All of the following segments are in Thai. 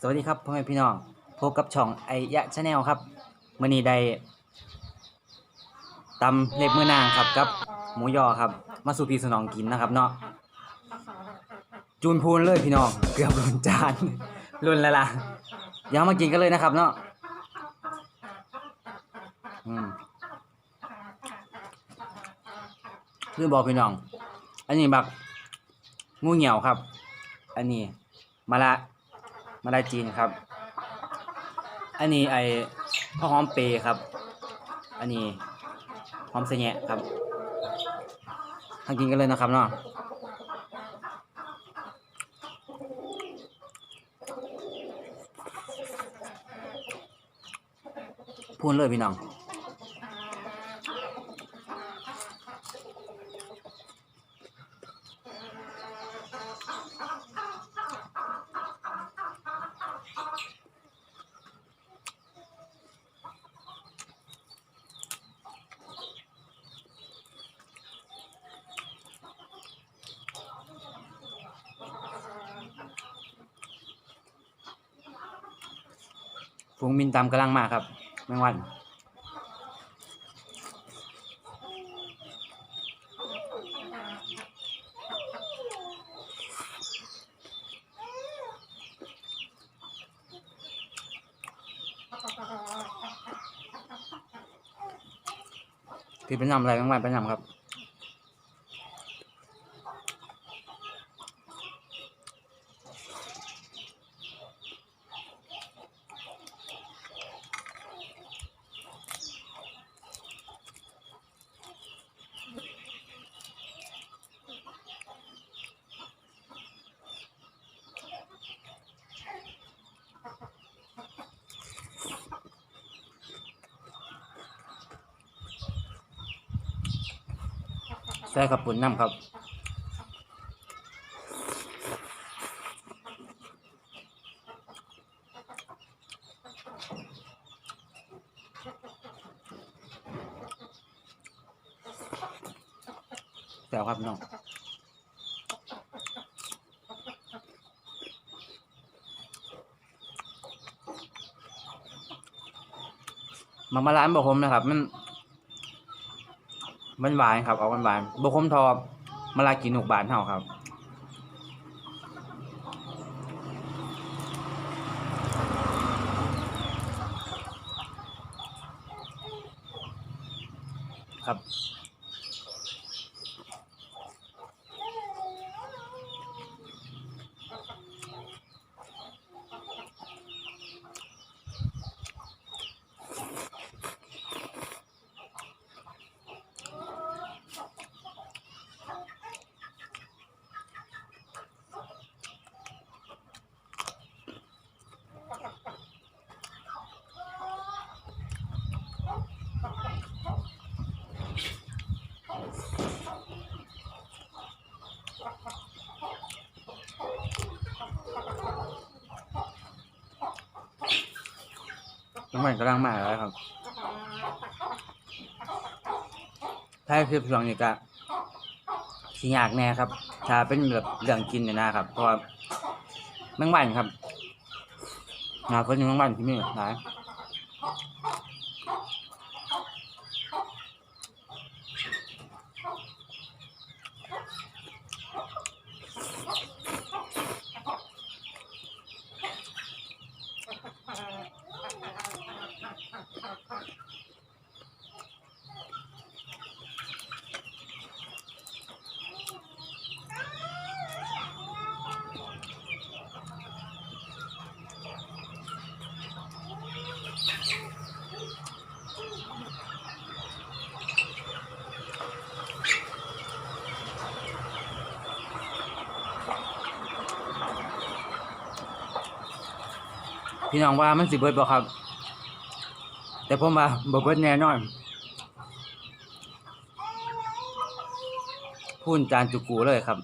สวัสดีครับพ่อแม่พี่น้องพบกับช่องไอยะชาแนลครับมื่อนี้ได้ตำเล็บมือนางครับกับหมูยอครับ มาสู่พี่สนองกินนะครับเนาะจูนพูนเลยพี่น้องเกือบล้นจานล้นแล้วล่ะเดี๋ยวมากินกันเลยนะครับเนาะอืมคือบอกพี่น้อง อันนี้บักงูเหี่ยวครับ อันนี้มะละ มาลายจีนครับ อันนี้ไอข้าวหอมเปย์ครับ อันนี้หอมเสะแยะครับทากินกันเลยนะครับเนาะพูนเลยพี่น้อง ฝูงบินตามกำลังมาครับ แมงวันพี่เป็นนำอะไรแมงวันเป็นนำครับ ส่กับปุ่นน้ำครับแซ่ครับน้องมามาร้านบอกผมนะครับ มัน มันหวานครับเอามันหวานๆบคมทอมาลากินหนุกบานเท่าครับครับ น้ำมันกำลังมาแล้วครับถ้าคือช่วงนี้ก็สิยากแน่ครับ ถ้าเป็นแบบเรื่องกินเนี่ยนะครับ เพราะว่าแมงวันครับงานคนยังแมงวันที่นี่หลาย พี่น้องว่ามันสิเบิดบ่ครับ แต่ผมว่าบ่เบิดแน่นอนพูนจานจุกูเลยครับ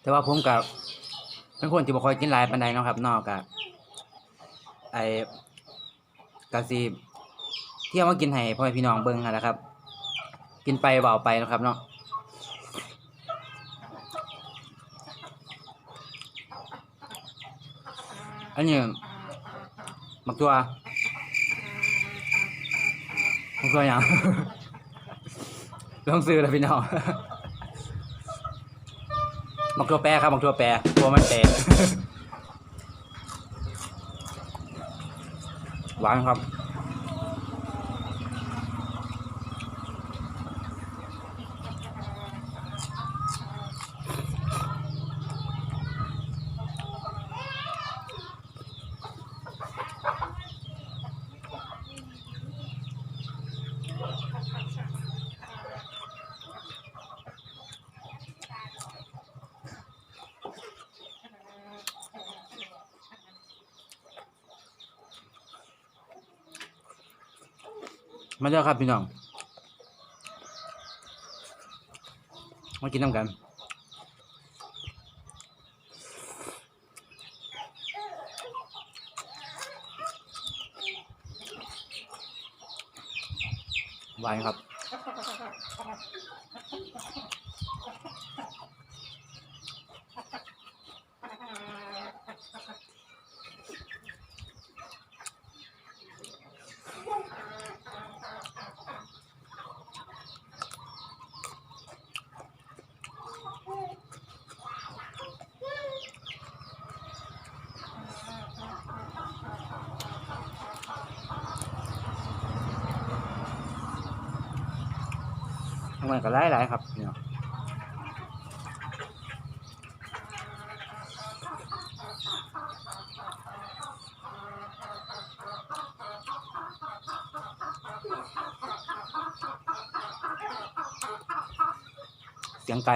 แต่ว่าผมกับเป็นคนที่บ่ค่อยกินหลายปานใดเนาะครับนอกกับไอ้กะสิเที่ยวมากินให้พ่อพี่น้องเบิ่งนั่นแหละครับ กินไปเบาไปนะครับเนาะอันนี้มักตัวมักตัวหยังต้องซื้อแล้วพี่น้อง มักตัวแปรครับมักตัวแปรตัวมันแปรหวานครับ มาเด้อครับพี่น้อง มากินน้ำกันหวานครับ ทำไมก็หลายหลายครับพี่น้องเสียงไก่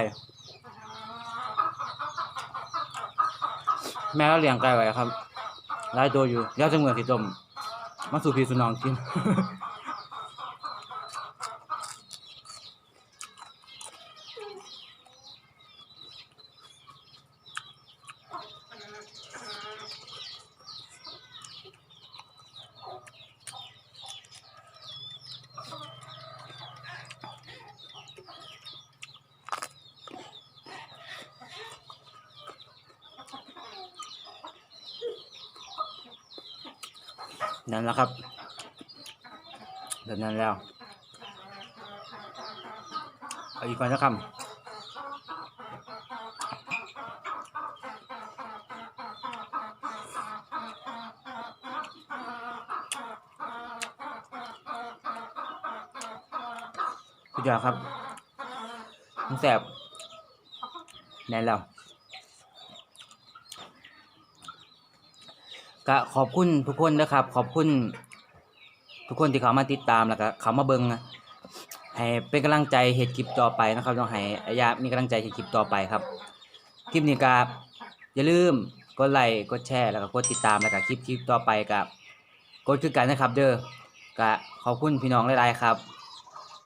แม่เราเลี้ยงไก่ไว้ครับหลายตัวอยู่เดี๋ยวจะเหมือนสิต้มมาสู่พี่สู่น้องกิน นั่นแหละครับแบบนั้นแล้วเอาอีกก่อนสักคำคุณยอดครับมันแสบแน่นแล้ว ก็ขอบคุณทุกคนนะครับ ขอบคุณทุกคนที่เขามาติดตามแล้วก็เขามาเบิ่งนะให้เป็นกำลังใจเฮ็ดคลิปต่อไปนะครับต้องให้อายามีกำลังใจเฮ็ดคลิปต่อไปครับคลิปนี้ก็อย่าลืมกดไลค์กดแชร์แล้วก็กดติดตามแล้วก็คลิปคลิปต่อไปกับกดคือกันนะครับ เด้อก็ขอบคุณพี่น้องหลายๆครับ